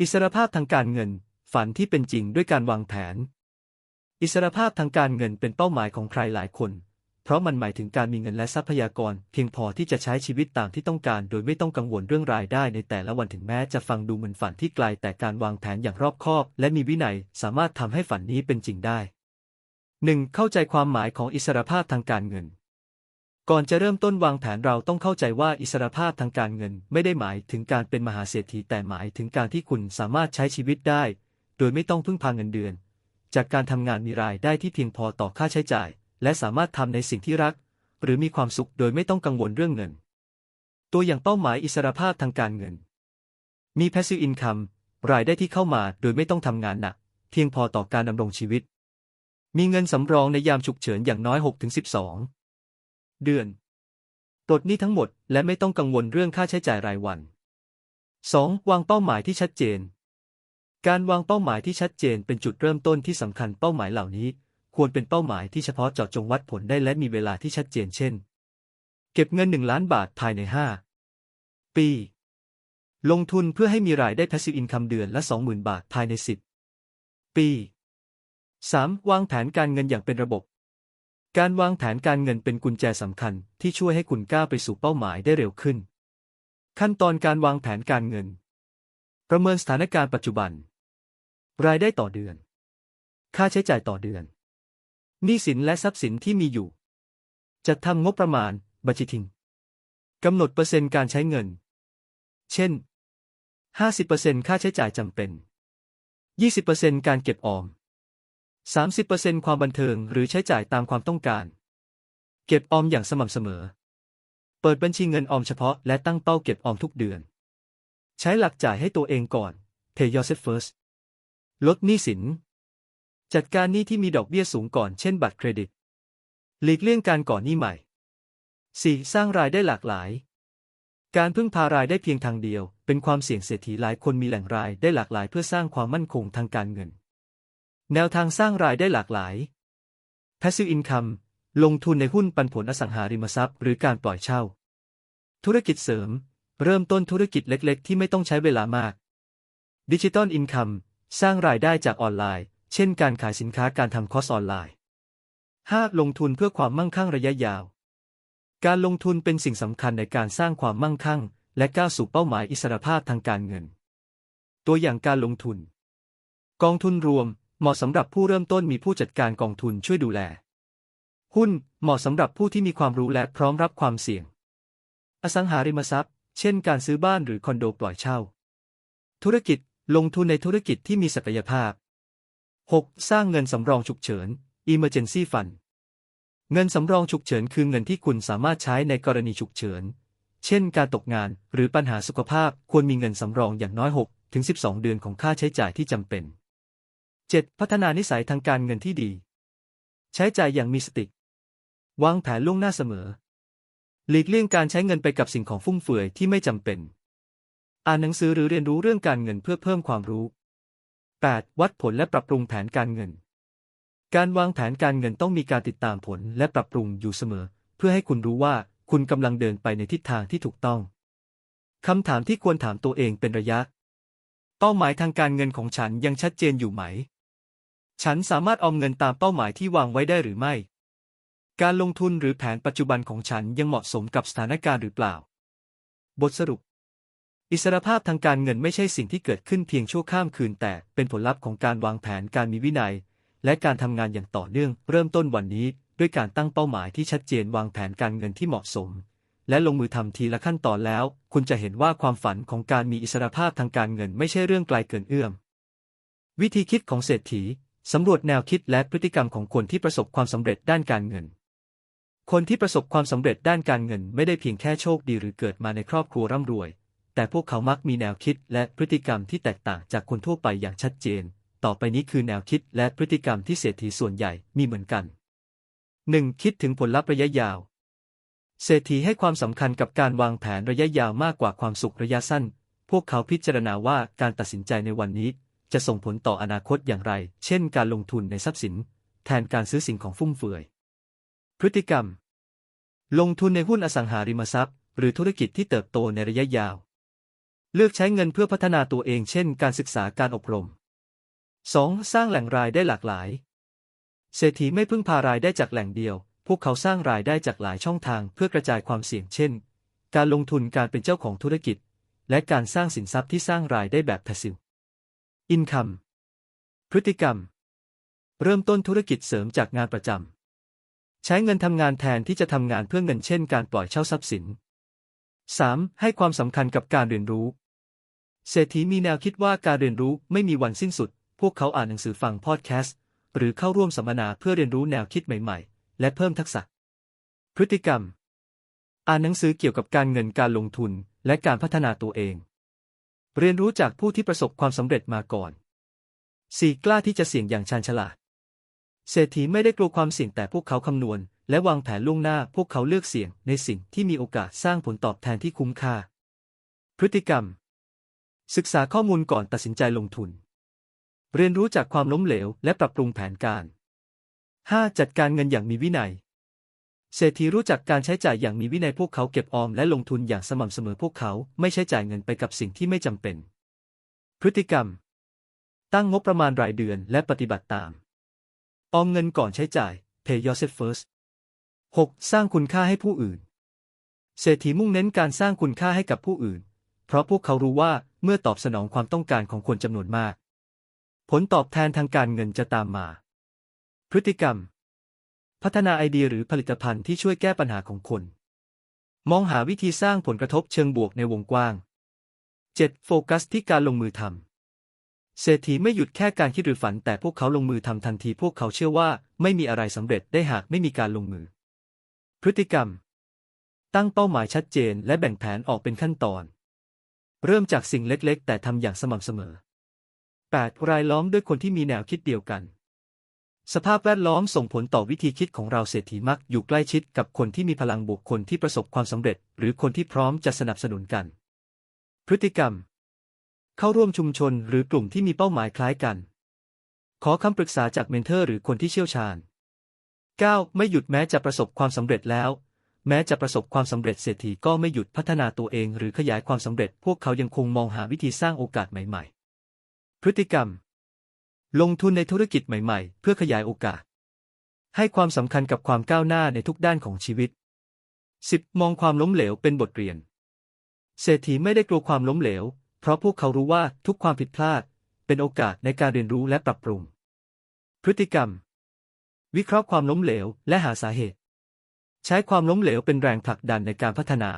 อิสรภาพทางการเงิน ฝันที่เป็นจริงด้วยการวางแผน อิสรภาพทางการเงินเป็นเป้าหมายของใครหลายคน เพราะมันหมายถึงการมีเงินและทรัพยากร เพียงพอที่จะใช้ชีวิตตามที่ต้องการ โดยไม่ต้องกังวลเรื่องรายได้ในแต่ละวันถึงแม้จะฟังดูเหมือนฝันที่ไกลแต่การวางแผนอย่างรอบคอบ และมีวินัยสามารถทำให้ฝันนี้เป็นจริงได้ 1. เข้าใจความหมายของอิสรภาพทางการเงิน ก่อนจะเริ่มต้นวางแผนเราต้องเข้าใจว่าอิสรภาพทางการเงินไม่ได้หมายถึงการเป็นมหาเศรษฐีแต่หมายถึงการที่คุณสามารถใช้ชีวิตได้ โดยไม่ต้องพึ่งพาเงินเดือน จากการทำงานมีรายได้ที่เพียงพอต่อค่าใช้จ่าย และสามารถทำในสิ่งที่รัก หรือมีความสุขโดยไม่ต้องกังวลเรื่องเงิน ตัวอย่างเป้าหมายอิสรภาพทางการเงิน มี passive income รายได้ที่เข้ามาโดยไม่ต้องทำงานหนัก เพียงพอต่อการดำรงชีวิต มีเงินสำรองในยามฉุกเฉินอย่างน้อย 6-12 เดือนปลดหนี้ทั้งหมด และไม่ต้องกังวลเรื่องค่าใช้จ่ายรายวัน 2. วางเป้าหมายที่ชัดเจน การวางเป้าหมายที่ชัดเจนเป็นจุดเริ่มต้นที่สำคัญเป้าหมายเหล่านี้ ควรเป็นเป้าหมายที่เฉพาะเจาะจงวัดผลได้และมีเวลาที่ชัดเจนเช่น เก็บเงิน 1 ล้านบาทภายใน 5 ปี ลงทุนเพื่อให้มีรายได้ passive income เดือนละ 20,000 บาทภายใน 10 ปี 3. วางแผนการเงินอย่างเป็นระบบ การวางแผนการเงินเป็นกุญแจสำคัญที่ช่วยให้คุณก้าวไปสู่เป้าหมายได้เร็วขึ้น ขั้นตอนการวางแผนการเงิน ประเมินสถานการณ์ปัจจุบัน รายได้ต่อเดือน ค่าใช้จ่ายต่อเดือน หนี้สินและทรัพย์สินที่มีอยู่ จัดทำงบประมาณ บัญชีทิ้งกำหนดเปอร์เซ็นต์การใช้เงิน เช่น 50%ค่าใช้จ่ายจำเป็น 20%การเก็บออม 30%ความบันเทิงหรือใช้จ่ายตามความต้องการ เก็บออมอย่างสม่ำเสมอ เปิดบัญชีเงินออมเฉพาะและตั้งเป้าเก็บออมทุกเดือน ใช้หลักจ่ายให้ตัวเองก่อน Pay yourself first ลดหนี้สิน จัดการหนี้ที่มีดอกเบี้ยสูงก่อนเช่นบัตรเครดิต หลีกเลี่ยงการก่อนหนี้ใหม่ 4. สร้างรายได้หลากหลาย การพึ่งพารายได้เพียงทางเดียว เป็นความเสี่ยงเศรษฐีหลายคนมีแหล่งรายได้หลากหลายเพื่อสร้างความมั่นคงทางการเงิน แนวทางสร้างรายได้หลากหลาย Passive Income ลงทุนในหุ้นปันผลอสังหาริมทรัพย์ หรือการปล่อยเช่า ธุรกิจเสริม เริ่มต้นธุรกิจเล็ก ๆ ที่ไม่ต้องใช้เวลามากดิจิตอลอินคัมสร้างรายได้จากออนไลน์ เช่นการขายสินค้าการทำคอร์สออนไลน์ 5. ลงทุนเพื่อความมั่งคั่งระยะยาว การลงทุนเป็นสิ่งสำคัญในการสร้างความมั่งคั่ง และก้าวสู่เป้าหมายอิสรภาพทางการเงิน ตัวอย่างการลงทุน กองทุนรวม เหมาะสำหรับผู้เริ่มต้นมีผู้จัดการกองทุนช่วยดูแล หุ้นเหมาะสำหรับผู้ที่มีความรู้และพร้อมรับความเสี่ยง อสังหาริมทรัพย์ เช่นการซื้อบ้านหรือคอนโดปล่อยเช่า ธุรกิจลงทุนในธุรกิจที่มีศักยภาพ 6. สร้างเงินสำรองฉุกเฉิน Emergency Fund เงินสำรองฉุกเฉินคือเงินที่คุณสามารถใช้ในกรณีฉุกเฉิน เช่น การตกงานหรือปัญหาสุขภาพควรมีเงินสำรองอย่างน้อย6ถึง12 เดือนของค่าใช้จ่ายที่จำเป็น 7. พัฒนานิสัยทางการเงินที่ดี ใช้จ่ายอย่างมีสติ วางแผนล่วงหน้าเสมอ หลีกเลี่ยงการใช้เงินไปกับสิ่งของฟุ่มเฟือยที่ไม่จำเป็น อ่านหนังสือหรือเรียนรู้เรื่องการเงินเพื่อเพิ่มความรู้ 8. วัดผลและปรับปรุงแผนการเงิน การวางแผนการเงินต้องมีการติดตามผลและปรับปรุงอยู่เสมอ เพื่อให้คุณรู้ว่าคุณกำลังเดินไปในทิศทางที่ถูกต้องคำถามที่ควรถามตัวเองเป็นระยะ เป้าหมายทางการเงินของฉันยังชัดเจนอยู่ไหม ฉันสามารถออมเงินตามเป้าหมายที่วางไว้ได้หรือไม่ การลงทุนหรือแผนปัจจุบันของฉันยังเหมาะสมกับสถานการณ์หรือเปล่า บทสรุป อิสรภาพทางการเงินไม่ใช่สิ่งที่เกิดขึ้นเพียงชั่วข้ามคืน แต่เป็นผลลัพธ์ของการวางแผนการมีวินัย และการทำงานอย่างต่อเนื่อง เริ่มต้นวันนี้ด้วยการตั้งเป้าหมายที่ชัดเจนวางแผนการเงินที่เหมาะสม และลงมือทำทีละขั้นตอนแล้ว คุณจะเห็นว่าความฝันของการมีอิสรภาพทางการเงินไม่ใช่เรื่องไกลเกินเอื้อม วิธีคิดของเศรษฐี สำรวจแนวคิดและพฤติกรรมของคนที่ประสบความสำเร็จด้านการเงิน คนที่ประสบความสำเร็จด้านการเงินไม่ได้เพียงแค่โชคดีหรือเกิดมาในครอบครัวร่ำรวย แต่พวกเขามักมีแนวคิดและพฤติกรรมที่แตกต่างจากคนทั่วไปอย่างชัดเจน ต่อไปนี้คือแนวคิดและพฤติกรรมที่เศรษฐีส่วนใหญ่มีเหมือนกัน 1. คิดถึงผลลัพธ์ระยะยาว เศรษฐีให้ความสำคัญกับการวางแผนระยะยาวมากกว่าความสุขระยะสั้น พวกเขาพิจารณาว่าการตัดสินใจในวันนี้ จะส่งผลต่ออนาคตอย่างไร เช่นการลงทุนในทรัพย์สิน แทนการซื้อสิ่งของฟุ่มเฟือย พฤติกรรม ลงทุนในหุ้นอสังหาริมทรัพย์ หรือธุรกิจที่เติบโตในระยะยาว เลือกใช้เงินเพื่อพัฒนาตัวเอง เช่น การศึกษาการอบรม 2. สร้างแหล่งรายได้หลากหลาย เศรษฐีไม่พึ่งพารายได้จากแหล่งเดียว พวกเขาสร้างรายได้จากหลายช่องทางเพื่อกระจายความเสี่ยง เช่น การลงทุนการเป็นเจ้าของธุรกิจ และการสร้างสินทรัพย์ที่สร้างรายได้แบบ passive income พฤติกรรม เริ่มต้นธุรกิจเสริมจากงานประจำ ใช้เงินทำงานแทนที่จะทำงานเพื่อเงินเช่นการปล่อยเช่าทรัพย์สิน 3. ให้ความสำคัญกับการเรียนรู้ เศรษฐีมีแนวคิดว่าการเรียนรู้ไม่มีวันสิ้นสุด พวกเขาอ่านหนังสือฟังพอดแคสต์ หรือเข้าร่วมสัมมนาเพื่อเรียนรู้แนวคิดใหม่ๆ และเพิ่มทักษะ พฤติกรรม อ่านหนังสือเกี่ยวกับการเงินการลงทุนและการพัฒนาตัวเอง เรียนรู้จากผู้ที่ประสบความสำเร็จมาก่อน 4. กล้าที่จะเสี่ยงอย่างชาญฉลาด เศรษฐีไม่ได้กลัวความเสี่ยงแต่พวกเขาคำนวณ และวางแผนล่วงหน้าพวกเขาเลือกเสี่ยงในสิ่งที่มีโอกาสสร้างผลตอบแทนที่คุ้มค่า พฤติกรรม ศึกษาข้อมูลก่อนตัดสินใจลงทุน เรียนรู้จากความล้มเหลวและปรับปรุงแผนการ 5. จัดการเงินอย่างมีวินัย เศรษฐีรู้จักการใช้จ่ายอย่างมีวินัยพวกเขาเก็บออมและลงทุนอย่างสม่ำเสมอพวกเขาไม่ใช้จ่ายเงินไปกับสิ่งที่ไม่จำเป็น พฤติกรรม ตั้งงบประมาณรายเดือนและปฏิบัติตาม ออมเงินก่อนใช้จ่าย pay yourself first 6. สร้างคุณค่าให้ผู้อื่น เศรษฐีมุ่งเน้นการสร้างคุณค่าให้กับผู้อื่น เพราะพวกเขารู้ว่าเมื่อตอบสนองความต้องการของคนจำนวนมาก ผลตอบแทนทางการเงินจะตามมา พฤติกรรม พัฒนาไอเดียหรือผลิตภัณฑ์ที่ช่วยแก้ปัญหาของคน มองหาวิธีสร้างผลกระทบเชิงบวกในวงกว้าง 7. โฟกัสที่การลงมือทำเศรษฐีไม่หยุดแค่การคิดหรือฝัน แต่พวกเขาลงมือทำทันที พวกเขาเชื่อว่าไม่มีอะไรสำเร็จได้หากไม่มีการลงมือ พฤติกรรม ตั้งเป้าหมายชัดเจน และแบ่งแผนออกเป็นขั้นตอน เริ่มจากสิ่งเล็กๆ แต่ทำอย่างสม่ำเสมอ 8. รายล้อมด้วยคนที่มีแนวคิดเดียวกัน สภาพแวดล้อมส่งผลต่อวิธีคิดของเราเศรษฐีมักอยู่ใกล้ชิดกับคนที่มีพลังบวกคนที่ประสบความสำเร็จ หรือคนที่พร้อมจะสนับสนุนกัน พฤติกรรม เข้าร่วมชุมชนหรือกลุ่มที่มีเป้าหมายคล้ายกัน ขอคำปรึกษาจากเมนเทอร์หรือคนที่เชี่ยวชาญ 9. ไม่หยุดแม้จะประสบความสำเร็จแล้ว แม้จะประสบความสำเร็จเศรษฐีก็ไม่หยุดพัฒนาตัวเองหรือขยายความสำเร็จ พวกเขายังคงมองหาวิธีสร้างโอกาสใหม่ ๆ พฤติกรรม ลงทุนในธุรกิจใหม่ๆ เพื่อขยายโอกาส ให้ความสำคัญกับความก้าวหน้าในทุกด้านของชีวิต 10. มองความล้มเหลวเป็นบทเรียน เศรษฐีไม่ได้กลัวความล้มเหลว เพราะพวกเขารู้ว่าทุกความผิดพลาด เป็นโอกาสในการเรียนรู้และปรับปรุง พฤติกรรม วิเคราะห์ความล้มเหลวและหาสาเหตุ ใช้ความล้มเหลวเป็นแรงผลักดันในการพัฒนา